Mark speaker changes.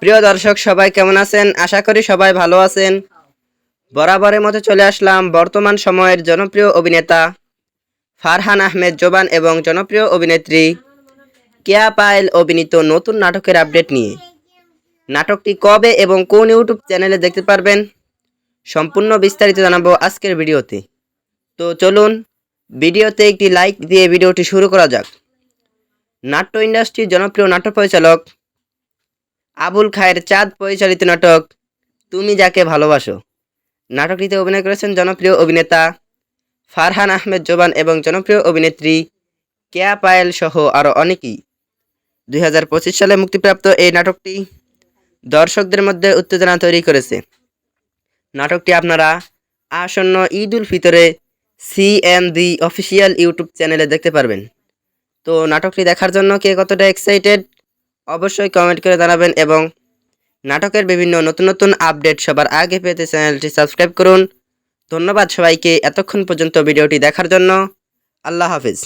Speaker 1: প্রিয় দর্শক, সবাই কেমন আছেন? আশা করি সবাই ভালো আছেন। বরাবরের মতো চলে আসলাম বর্তমান সময়ের জনপ্রিয় অভিনেতা ফারহান আহমেদ জোবান এবং জনপ্রিয় অভিনেত্রী কেয়া পায়েল অভিনীত নতুন নাটকের আপডেট নিয়ে। নাটকটি কবে এবং কোন ইউটিউব চ্যানেলে দেখতে পারবেন সম্পূর্ণ বিস্তারিত জানাব আজকের ভিডিওতে। তো চলুন, ভিডিওতে একটি লাইক দিয়ে ভিডিওটি শুরু করা যাক। নাট্য ইন্ডাস্ট্রির জনপ্রিয় নাট্য পরিচালক আবুল খায়ের চাঁদ পরিচালিত নাটক, তুমি যাকে ভালোবাসো। নাটকটিতে অভিনয় করেছেন জনপ্রিয় অভিনেতা ফারহান আহমেদ জোবান এবং জনপ্রিয় অভিনেত্রী কেয়া পায়েল সহ আরও অনেকেই। দুই হাজার পঁচিশ সালে মুক্তিপ্রাপ্ত এই নাটকটি দর্শকদের মধ্যে উত্তেজনা তৈরি করেছে। নাটকটি আপনারা আসন্ন ঈদ উল ফিতরে সিএম দি অফিসিয়াল ইউটিউব চ্যানেলে দেখতে পারবেন। তো নাটকটি দেখার জন্য কে কতটা এক্সাইটেড অবশ্যই কমেন্ট করে জানাবেন এবং নাটকের বিভিন্ন নতুন নতুন আপডেট সবার আগে পেতে চ্যানেলটি সাবস্ক্রাইব করুন। ধন্যবাদ সবাইকে। এতক্ষণ পর্যন্ত ভিডিওটি দেখার জন্য আল্লাহ হাফিজ।